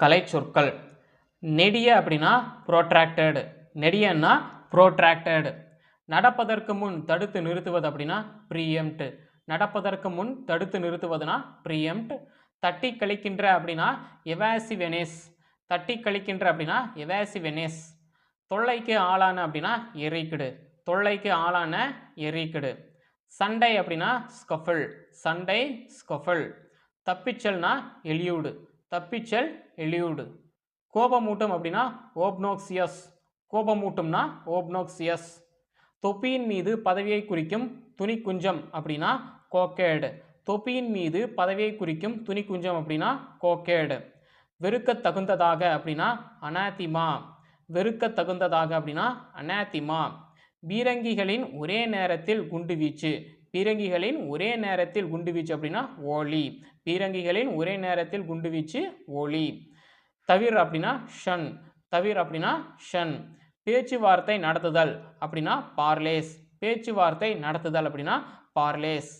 கலை சொற்கள். நெடிய அப்படின்னா ப்ரோட்ராக்டடு நெடியன்னா ப்ரோட்ராக்டடு நடப்பதற்கு முன் தடுத்து நிறுத்துவது அப்படின்னா ப்ரீஎம்ட் நடப்பதற்கு முன் தடுத்து நிறுத்துவதுனா ப்ரீஎம்ட் தட்டி கழிக்கின்ற அப்படின்னா எவாசிவெனேஸ் தட்டி கழிக்கின்ற அப்படின்னா எவாசிவெனேஸ் தொல்லைக்கு ஆளான அப்படின்னா எரிக்கிடு. தொல்லைக்கு ஆளான எரிக்கிடு. சண்டை அப்படின்னா ஸ்கஃபிள் சண்டை ஸ்கஃபிள் தப்பிச்சல்னா எலியூடு தப்பிச்சல் எலியூடு கோபமூட்டம் அப்படின்னா ஓப்னோக்சியஸ் கோபமூட்டும்னா ஓப்னோக்சியஸ் தொப்பியின் மீது பதவியை குறிக்கும் துணி குஞ்சம் அப்படின்னா கோக்கேடு தொப்பியின் மீது பதவியை குறிக்கும் துணி குஞ்சம் அப்படின்னா கோக்கேடு வெறுக்கத் தகுந்ததாக அப்படின்னா அனாத்திமா வெறுக்கத் தகுந்ததாக அப்படின்னா அனாத்திமா பீரங்கிகளின் ஒரே நேரத்தில் குண்டு வீச்சு. பீரங்கிகளின் ஒரே நேரத்தில் குண்டுவீச்சு அப்படின்னா ஓலி. பீரங்கிகளின் ஒரே நேரத்தில் குண்டுவீச்சு ஒளி தவிர அப்படின்னா ஷன். தவிர அப்படின்னா ஷன். பேச்சுவார்த்தை நடத்துதல் அப்படின்னா பார்லேஸ். பேச்சுவார்த்தை நடத்துதல் அப்படின்னா பார்லேஸ்.